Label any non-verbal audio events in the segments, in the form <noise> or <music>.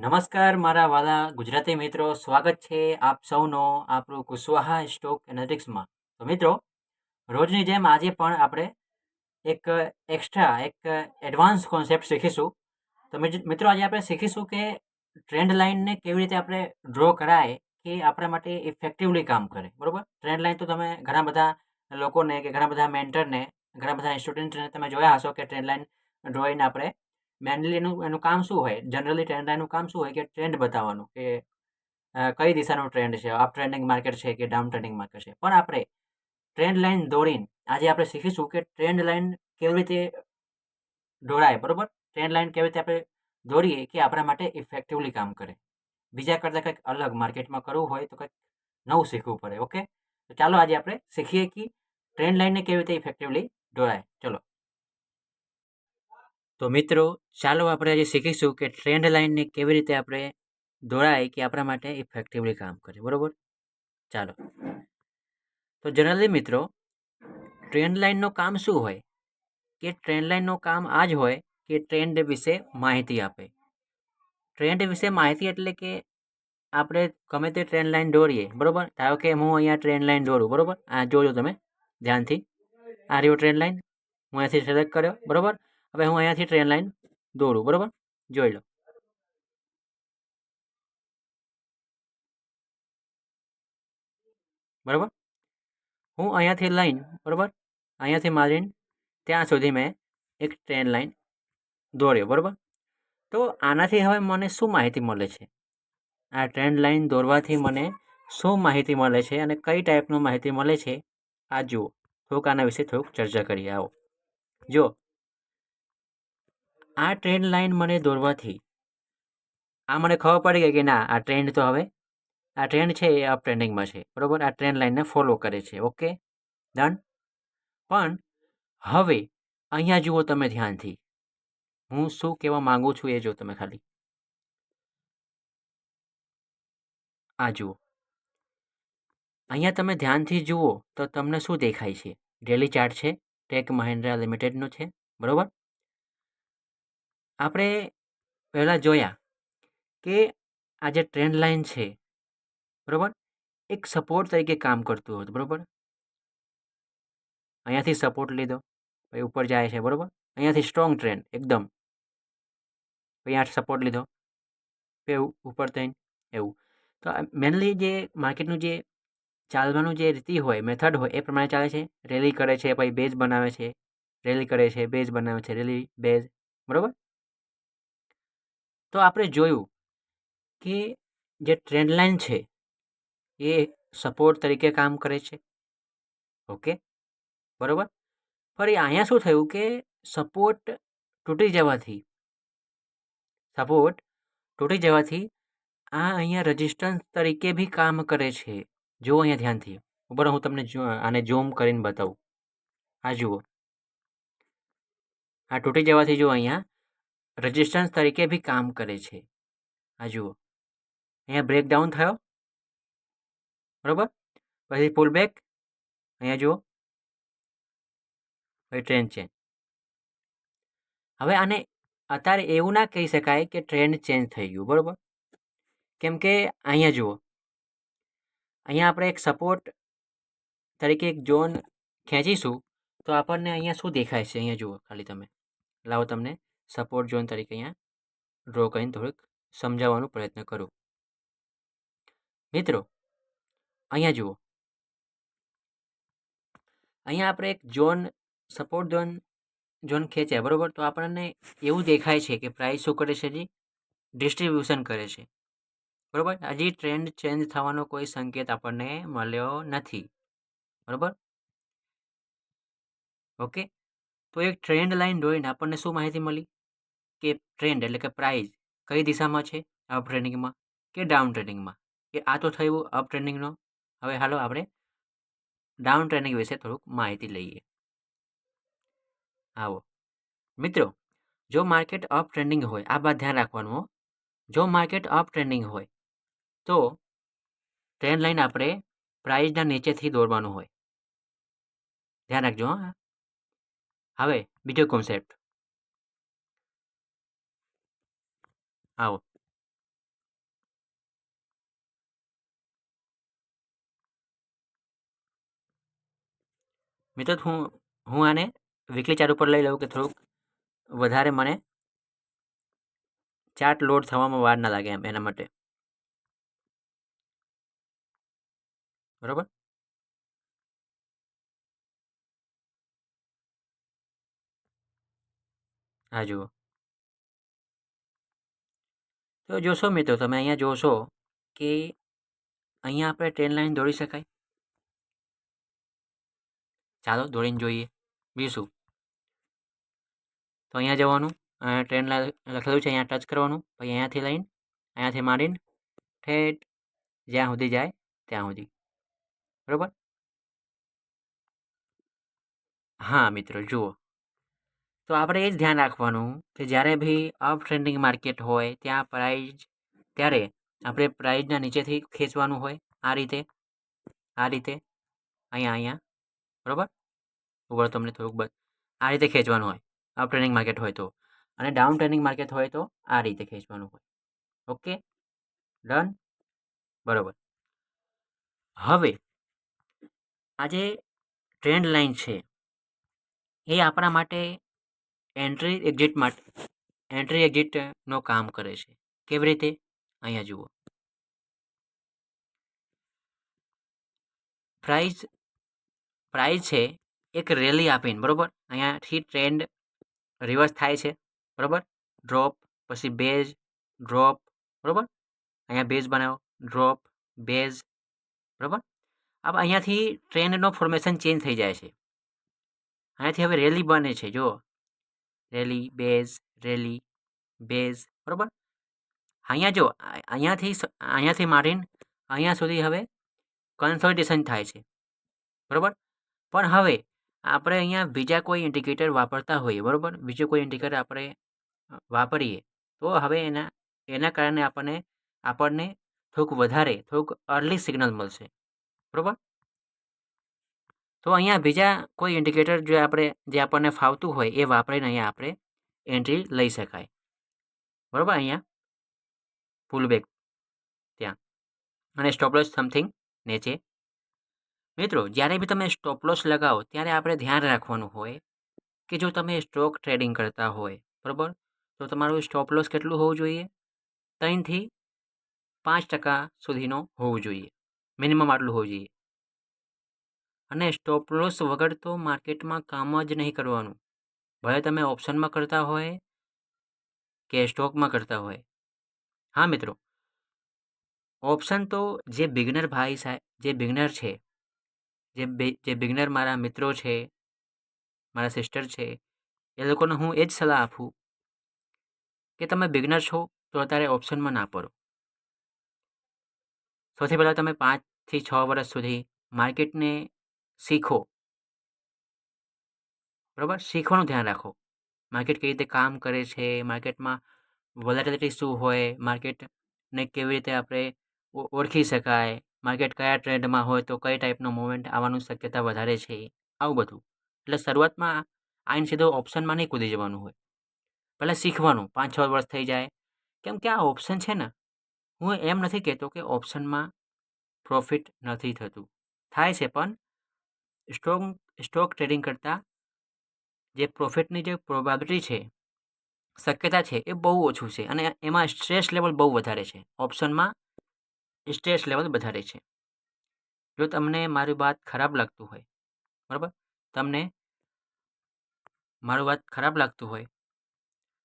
નમસ્કાર, મારા વાલા ગુજરાતી મિત્રો. સ્વાગત છે આપ સૌનો આપણું કુશવાહા સ્ટોક એનાલિટિક્સમાં. તો મિત્રો, રોજની જેમ આજે પણ આપણે એક એક્સ્ટ્રા, એક એડવાન્સ કોન્સેપ્ટ શીખીશું. તો મિત- મિત્રો, આજે આપણે શીખીશું કે ટ્રેન્ડ લાઇનને કેવી રીતે આપણે ડ્રો કરાય કે આપણા માટે ઇફેક્ટિવલી કામ કરે. બરાબર? ટ્રેન્ડ લાઇન તો તમે ઘણા બધા લોકોને કે ઘણા બધા મેન્ટરને, ઘણા બધા સ્ટુડન્ટને તમે જોયા હશો કે ટ્રેન્ડ લાઇન ડ્રોઈને આપણે મેનલી એનું એનું કામ શું હોય? જનરલી ટ્રેન્ડરનું કામ શું હોય કે ટ્રેન્ડ બતાવવાનું? કે કઈ દિશાનું ટ્રેન્ડ છે? અપ ટ્રેન્ડિંગ માર્કેટ છે કે ડાઉન ટ્રેન્ડિંગ માર્કેટ છે? પણ આપણે ટ્રેન્ડ લાઇન દોડીને, આજે આપણે શીખીશું કે ટ્રેન્ડ લાઇન કેવી રીતે દોડાય, બરોબર? ટ્રેન્ડ લાઇન કેવી રીતે આપણે દોડીએ કે આપણા માટે ઇફેક્ટિવલી કામ કરે. બીજા કરતાં કંઈક અલગ માર્કેટમાં કરવું હોય તો કંઈક નવું શીખવું પડે ઓકે તો ચાલો આજે આપણે શીખીએ કે ટ્રેન્ડ લાઇનને કેવી રીતે ઇફેક્ટિવલી દોડાય. ચલો. તો મિત્રો, ચાલો આપણે આજે શીખીશું કે ટ્રેન્ડ લાઇનને કેવી રીતે આપણે દોડાય કે આપણા માટે ઇફેક્ટિવલી કામ કરે, બરોબર? ચાલો. તો જનરલી મિત્રો ટ્રેન્ડ લાઇનનું કામ શું હોય? કે ટ્રેન્ડ લાઇનનું કામ આ જ હોય કે ટ્રેન્ડ વિશે માહિતી આપે. ટ્રેન્ડ વિશે માહિતી એટલે કે આપણે ગમે તે ટ્રેન્ડ લાઇન દોરીએ, બરાબર? ધારો કે હું અહીંયા ટ્રેન્ડ લાઇન દોરું, બરોબર? આ જોજો તમે ધ્યાનથી. આ રહ્યો ટ્રેન્ડ લાઇન હું અહીંયાથી સિલેક્ટ કર્યો, બરોબર? હવે હું અહીંયાથી ટ્રેન લાઈન દોરું બરાબર? જોઈ લો. બરાબર? હું અહીંયાથી લાઈન બરાબર? અહીંયાથી મારીને ત્યાં સુધી મેં એક ટ્રેન લાઈન દોર્યો બરાબર? તો આનાથી હવે મને શું માહિતી મળે છે? આ ટ્રેન્ડ લાઈન દોરવાથી મને શું માહિતી મળે છે અને કઈ ટાઈપનું માહિતી મળે છે? આ જુઓ, થોડુંક આના વિશે થોડુંક ચર્ચા કરીએ, આવો. જો આ ટ્રેન્ડ લાઈન મને દોરવાથી. આ મને ખબર પડી ગઈ કે ના, આ ટ્રેન્ડ તો હવે, આ ટ્રેન્ડ છે એ અપ ટ્રેન્ડિંગમાં છે, બરાબર? આ ટ્રેન્ડ લાઈનને ફોલો કરે છે ઓકે ડન પણ હવે અહીંયા જુઓ તમે ધ્યાનથી. હું શું કહેવા માગું છું એ જો તમે ખાલી. આ જુઓ. અહીંયા તમે ધ્યાનથી જુઓ તો તમને શું દેખાય છે? ડેલી ચાર્ટ છે ટેક મહિન્દ્રા લિમિટેડનો છે, બરોબર? આપણે પહેલાં જોયા કે આ જે ટ્રેન્ડ લાઇન છે, બરાબર? એક સપોર્ટ તરીકે કામ કરતું હતું, બરાબર? અહીંયાથી સપોર્ટ લીધો, પછી ઉપર જાય છે, બરાબર? અહીંયાથી સ્ટ્રોંગ ટ્રેન્ડ એકદમ. પછી આ સપોર્ટ લીધો, પછી ઉપર થઈને એવું. તો મેનલી જે માર્કેટનું જે ચાલવાનું જે રીતિ હોય મેથડ હોય, એ પ્રમાણે ચાલે છે. રેલી કરે છે, પછી બેઝ બનાવે છે. રેલી કરે છે બેઝ બનાવે છે રેલી બેઝ બરોબર? તો આપણે જોયું કે જે ટ્રેન્ડ લાઇન છે, એ સપોર્ટ તરીકે કામ કરે છે. ઓકે બરાબર? ફરી અહીંયા શું થયું કે સપોર્ટ તૂટી જવાથી સપોર્ટ તૂટી જવાથી આ અહીંયા રજિસ્ટન્સ તરીકે બી કામ કરે છે. જુઓ અહીંયા ધ્યાનથી. બરાબર હું તમને આને ઝૂમ કરીને બતાવું. આ જુઓ. આ તૂટી જવાથી જો અહીંયા રજિસ્ટન્સ તરીકે બી કામ કરે છે. આ જુઓ. અહીંયા બ્રેકડાઉન થયો. બરાબર? પછી પુલ બેક અહીંયા જુઓ. પછી ટ્રેન્ડ ચેન્જ હવે આને અત્યારે એવું ના કહી શકાય કે ટ્રેન્ડ ચેન્જ થઈ ગયું, બરાબર? કેમ કે અહીંયા જુઓ. અહીંયા આપણે એક સપોર્ટ તરીકે એક ઝોન ખેંચીશું, તો આપણને અહીંયા શું દેખાય છે? અહીંયા જુઓ, ખાલી તમે. લાવો તમને. સપોર્ટ ઝોન તરીકે અહીંયા ડ્રો કરીને થોડુંક સમજાવવાનો પ્રયત્ન કરું. મિત્રો, અહીંયા જુઓ. અહીંયા આપણે એક ઝોન સપોર્ટ ઝોન ઝોન ખેંચ્યા, બરાબર? તો આપણને એવું દેખાય છે કે પ્રાઇસ શું કરે છે હજી ડિસ્ટ્રીબ્યુશન કરે છે. બરાબર? હજી ટ્રેન્ડ ચેન્જ થવાનો કોઈ સંકેત આપણને મળ્યો નથી. બરાબર? ઓકે? તો એક ટ્રેન્ડ લાઈન જોઈને આપણને શું માહિતી મળી? કે ટ્રેન્ડ એટલે કે પ્રાઇસ કઈ દિશામાં છે અપ ટ્રેન્ડિંગમાં કે ડાઉન ટ્રેન્ડિંગમાં? કે આ તો થયું અપ ટ્રેન્ડિંગનો? હવે હાલો આપણે ડાઉન ટ્રેન્ડિંગ વિશે થોડુંક માહિતી લઈએ. આવો. મિત્રો, જો માર્કેટ અપ ટ્રેન્ડિંગ હોય, આ વાત ધ્યાન રાખવાનું જો માર્કેટ અપ ટ્રેન્ડિંગ હોય, તો ટ્રેન્ડ લાઈન આપણે પ્રાઇસના નીચેથી દોરવાનું હોય. ધ્યાન રાખજો હા. હવે બીજો કોન્સેપ્ટ. out. મિત્રો, હું હું આને વીકલી ચાર્ટ ઉપર લઈ લઉં કે થોડુંક વધારે મને ચાર્ટ લોડ થવામાં વાર ના લાગે એમ, એના માટે. બરાબર? હા, જુઓ. તો જોશો મિત્રો, તમે અહીંયા જોશો કે અહીંયા આપણે ટ્રેન લાઈન દોડી શકાય. ચાલો દોડીને જોઈએ. બીજું. તો અહીંયા જવાનું ટ્રેન લખેલું છે, અહીંયા ટચ કરવાનું, પછી અહીંયાથી લઈને, અહીંયાથી માંડીને, ઠેઠ જ્યાં સુધી જાય ત્યાં સુધી. બરાબર? હા મિત્રો, જુઓ. તો આપણે એ જ ધ્યાન રાખવાનું કે જ્યારે બી અપ ટ્રેન્ડિંગ માર્કેટ હોય, ત્યાં પ્રાઇઝ ત્યારે આપણે પ્રાઇઝના નીચેથી ખેંચવાનું હોય, આ રીતે આ રીતે, અહીંયા અહીંયા, બરાબર? ઉપર તમને થોડુંક બસ આ રીતે ખેંચવાનું હોય અપ ટ્રેનિંગ માર્કેટ હોય તો. અને ડાઉન ટ્રેનિંગ માર્કેટ હોય તો આ રીતે ખેંચવાનું હોય. ઓકે ડન બરાબર. હવે, આ જે ટ્રેન્ડ લાઇન છે, એ આપણા માટે એન્ટ્રી એક્ઝિટ માટે એન્ટ્રી એક્ઝિટનો કામ કરે છે. કેવી રીતે? અહીંયા જુઓ. પ્રાઇઝ પ્રાઇઝ છે એક રેલી આપીને, બરાબર? અહીંયાથી ટ્રેન્ડ રિવર્સ થાય છે, બરાબર? ડ્રોપ પછી બેઝ ડ્રોપ બરાબર? અહીંયા બેઝ બનાવો ડ્રોપ બેઝ બરાબર? હવે અહીંયાથી ટ્રેન્ડનો ફોર્મેશન ચેન્જ થઈ જાય છે. અહીંયાથી હવે રેલી બને છે જો રેલી, બેઝ રેલી, બેઝ, બરાબર? અહીંયા જો અહીંયાથી અહીંયાથી મારીને, અહીંયા સુધી હવે કન્સલ્ટેશન થાય છે, બરાબર? પણ હવે આપણે અહીંયા બીજા કોઈ ઇન્ડિકેટર વાપરતા હોઈએ, બરાબર? બીજો કોઈ ઇન્ડિકેટર આપણે વાપરીએ, તો હવે એના એના કારણે આપણને આપણને થોડુંક વધારે, થોડુંક અર્લી સિગ્નલ મળશે, બરાબર? તો અહીંયા બીજા કોઈ ઇન્ડિકેટર જે આપણે, જે આપણને ફાવતું હોય એ વાપરીને અહીંયા આપણે એન્ટ્રી લઈ શકાય. બરાબર અહીંયા? પુલ બેક ત્યાં. અને સ્ટોપલોસ સમથિંગ નીચે. મિત્રો, જ્યારે બી તમે સ્ટોપલોસ લગાવો, ત્યારે આપણે ધ્યાન રાખવાનું હોય કે જો તમે સ્ટોક ટ્રેડિંગ કરતા હોય, બરાબર? તો તમારું સ્ટોપલોસ કેટલું હોવું જોઈએ? ત્રણથી પાંચ ટકા સુધીનો હોવું જોઈએ. મિનિમમ આટલું હોવું જોઈએ. અને સ્ટોપલોસ વગર તો માર્કેટમાં કામ જ નહીં કરવાનું. ભલે તમે ઓપ્શનમાં કરતા હોય કે સ્ટોકમાં કરતા હોય. હા, મિત્રો. ઓપ્શન તો જે બિગનર ભાઈ સાહેબ જે બિગનર છે, જે જે બિગનર મારા મિત્રો છે, મારા સિસ્ટર છે, એ લોકોને હું એ જ સલાહ આપું કે તમે બિગનર છો તો અત્યારે ઓપ્શનમાં ના પડો. સૌથી પહેલાં તમે પાંચથી છ વર્ષ સુધી માર્કેટને શીખો. બરાબર? શીખવાનું ધ્યાન રાખો. માર્કેટ કેવી રીતે કામ કરે છે? માર્કેટમાં વોલેટિલિટી શું હોય? માર્કેટને કેવી રીતે આપણે ઓળખી શકાય? માર્કેટ કયા ટ્રેન્ડમાં હોય તો કઈ ટાઈપનો મુવમેન્ટ આવવાનું શક્યતા વધારે છે? આવું બધું. એટલે શરૂઆતમાં આઈન સીધો ઓપ્શનમાં નહીં કૂદી જવાનું હોય. પહેલાં શીખવાનું. પાંચ છ વર્ષ થઈ જાય. કેમ કે આ ઓપ્શન છે ને, હું એમ નથી કહેતો કે ઓપ્શનમાં પ્રોફિટ નથી થતું. થાય છે પણ સ્ટોક સ્ટોક ટ્રેડિંગ કરતાં જે પ્રોફિટની જે પ્રોબેબિલિટી છે, શક્યતા છે એ બહુ ઓછું છે અને એમાં સ્ટ્રેસ લેવલ બહુ વધારે છે. ઓપ્શનમાં સ્ટ્રેસ લેવલ વધારે છે. જો તમને મારી વાત ખરાબ લાગતું હોય, બરાબર? તમને મારું વાત ખરાબ લાગતું હોય,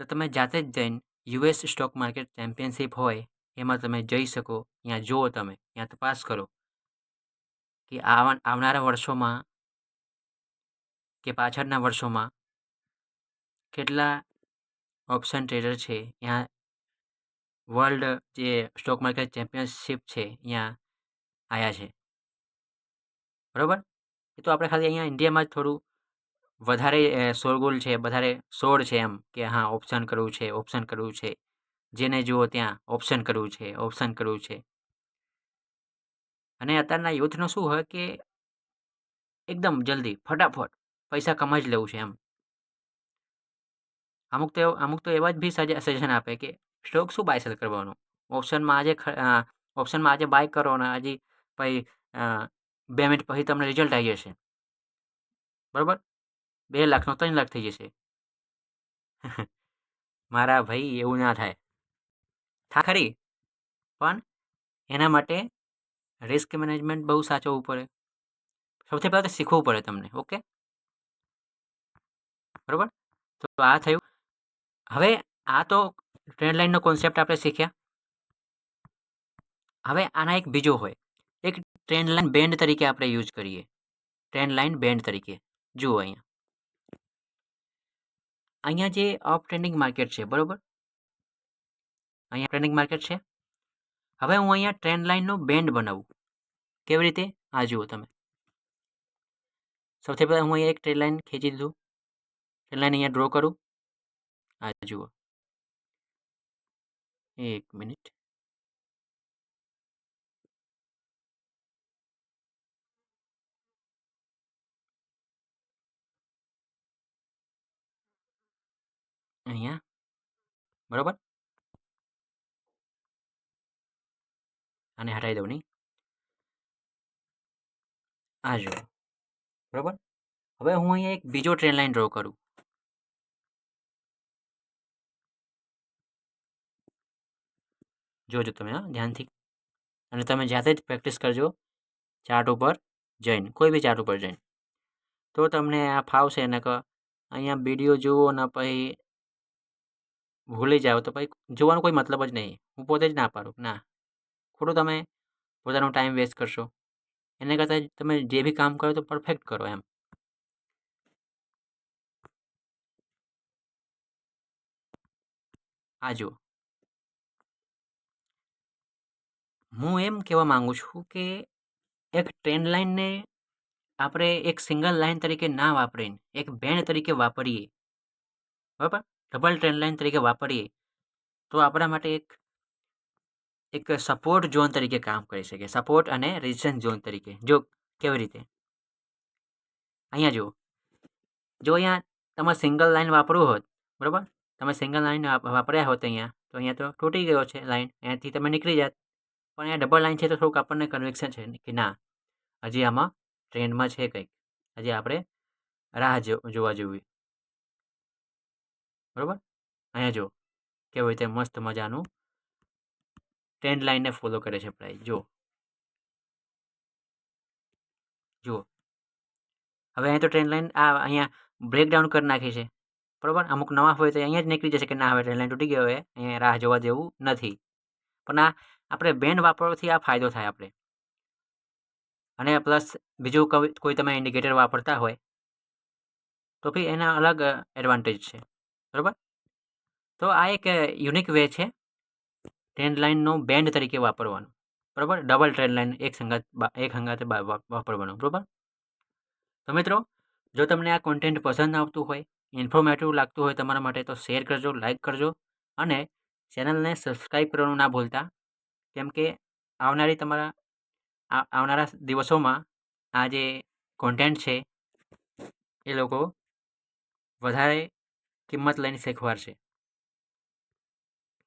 તો તમે જાતે જ જઈને યુએસ સ્ટોક માર્કેટ ચેમ્પિયનશિપ હોય, એમાં તમે જઈ શકો, ત્યાં જુઓ તમે, ત્યાં તપાસ કરો કે આવનારા વર્ષોમાં કે પાછળના વર્ષોમાં? કેટલા ઓપ્શન ટ્રેડર છે? ત્યાં વર્લ્ડ જે સ્ટોક માર્કેટ ચેમ્પિયનશિપ છે અહીંયા આવ્યા છે? બરાબર? એ તો આપણે ખાલી અહીંયા ઇન્ડિયામાં જ થોડું વધારે શોરગુલ છે, વધારે શોર છે એમ કે હા, ઓપ્શન કરવું છે, ઓપ્શન કરવું છે. જેને જુઓ ત્યાં ઓપ્શન કરવું છે, ઓપ્શન કરવું છે. અને અત્યારના યુથનો શું હોય કે એકદમ જલ્દી, ફટાફટ પૈસા કમાઈ જ લેવું છે એમ. અમુક તો અમુક તો એવા જ બી સજેશન આપે કે સ્ટોક શું બાય સેલ કરવાનું? ઓપ્શનમાં આજે ઓપ્શનમાં આજે બાય કરો અને હજી પછી બે મિનિટ પછી તમને રિઝલ્ટ આવી જશે. બરાબર? બે લાખનો ત્રણ લાખ થઈ જશે. <laughs> મારા ભાઈ એવું ના થાય. થા ખરી. પણ એના માટે રિસ્ક મેનેજમેન્ટ બહુ સાચવવું પડે. સૌથી પહેલાં તો શીખવું પડે તમને ઓકે બરાબર? તો આ થયું. હવે આ તો ટ્રેન્ડ લાઇનનો કોન્સેપ્ટ આપણે શીખ્યા. હવે આના એક બીજો હોય. એક ટ્રેન્ડ લાઇન બેન્ડ તરીકે આપણે યુઝ કરીએ. ટ્રેન્ડ લાઇન બેન્ડ તરીકે. જુઓ અહીંયા. અહીંયા જે અપ ટ્રેન્ડિંગ માર્કેટ છે, બરાબર? અહીંયા ટ્રેન્ડિંગ માર્કેટ છે. હવે હું અહીંયા ટ્રેન્ડ લાઇનનો બેન્ડ બનાવું. કેવી રીતે? આ જુઓ તમે. સૌથી પહેલાં હું અહીંયા એક ટ્રેન્ડ લાઇન ખેંચી દીધું લાઇન અહીંયા ડ્રો કરું? આ જુઓ. એક મિનિટ. અહીંયા? બરાબર? આને હટાવી દઉં નહીં? આ જુઓ. બરાબર? હવે હું અહીંયા એક બીજો ટ્રેન લાઈન ડ્રો કરું. જોજો તમે, હા, ધ્યાનથી. અને તમે જાતે જ પ્રેક્ટિસ કરજો ચાર્ટ ઉપર જઈને, કોઈ બી ચાર્ટ ઉપર જઈને. તો તમને આ ફાવશે ને કે, અહીંયા વીડિયો જુઓ ને પછી ભૂલી જાઓ તો પછી જોવાનો કોઈ મતલબ જ નહીં. હું પોતે જ ના પાડું, ના. ખોટું તમે પોતાનો ટાઈમ વેસ્ટ કરશો. એને કરતાં તમે જે બી કામ કરો તો પરફેક્ટ કરો એમ. આ જુઓ. હું એમ કહેવા માગું છું કે એક ટ્રેન લાઇનને આપણે એક સિંગલ લાઇન તરીકે ના વાપરીને, એક બેન્ડ તરીકે વાપરીએ, બરાબર? ડબલ ટ્રેન લાઇન તરીકે વાપરીએ, તો આપણા માટે એક એક સપોર્ટ ઝોન તરીકે કામ કરી શકે. સપોર્ટ અને રેઝિસ્ટન્સ ઝોન તરીકે. જો કેવી રીતે? અહીંયા જુઓ. જો અહીંયા તમારે સિંગલ લાઇન વાપરવું હોત, બરાબર? તમે સિંગલ લાઇન વાપર્યા હોત અહીંયા, તો અહીંયા તો તૂટી ગયો છે લાઇન અહીંયાથી તમે નીકળી જાત. પણ અહીંયા ડબલ લાઇન છે તો થોડુંક આપણને કન્વિક્શન છે કે ના, હજી આમાં ટ્રેન્ડમાં છે કંઈક. હજી આપણે રાહ જોવા જેવી. બરાબર? અહીંયા જો કેવી રીતે મસ્ત મજાનું ટ્રેન્ડ લાઇનને ફોલો કરે છે પ્રાઇસ. જુઓ. જુઓ. હવે અહીંયા તો ટ્રેન્ડ લાઇન આ અહીંયા બ્રેકડાઉન કરી નાખી છે. બરાબર? અમુક નવા હોય તો અહીંયા જ નીકળી જશે કે ના, હવે ટ્રેન લાઇન તૂટી ગયો, હવે અહીંયા રાહ જોવા જેવું નથી. પણ આ આપણે બેન્ડ વાપરવાથી આ ફાયદો થાય આપણે. અને પ્લસ બીજું કોઈ તમે ઇન્ડિકેટર વાપરતા હોય, તો બી એના અલગ એડવાન્ટેજ છે. બરાબર? તો આ એક યુનિક વે છે ટ્રેન્ડ લાઇનનો બેન્ડ તરીકે વાપરવાનું. બરાબર? ડબલ ટ્રેન્ડ લાઇન એક સંગાત એક હંગાતે વાપરવાનું. બરાબર? તો મિત્રો, જો તમને આ કોન્ટેન્ટ પસંદ આવતું હોય ઇન્ફોર્મેટિવ લાગતું હોય તમારા માટે, તો શેર કરજો લાઇક કરજો, અને ચેનલને સબસ્ક્રાઈબ કરવાનું ના ભૂલતા. કેમ કે આવનારી તમારા આવનારા દિવસોમાં આ જે કોન્ટેન્ટ છે, એ લોકો વધારે કિંમત લઈને શીખવાડશે.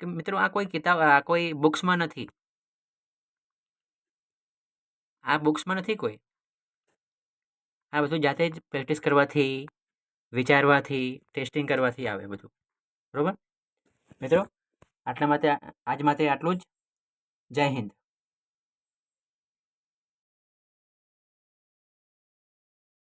કે મિત્રો આ કોઈ કિતાબ, આ કોઈ બુક્સમાં નથી. આ બુક્સમાં નથી કોઈ. આ બધું જાતે જ પ્રેક્ટિસ કરવાથી, વિચારવાથી ટેસ્ટિંગ કરવાથી આવે બધું. બરાબર? મિત્રો, આટલા માટે આજ માટે આટલું જ. જય હિન્દ.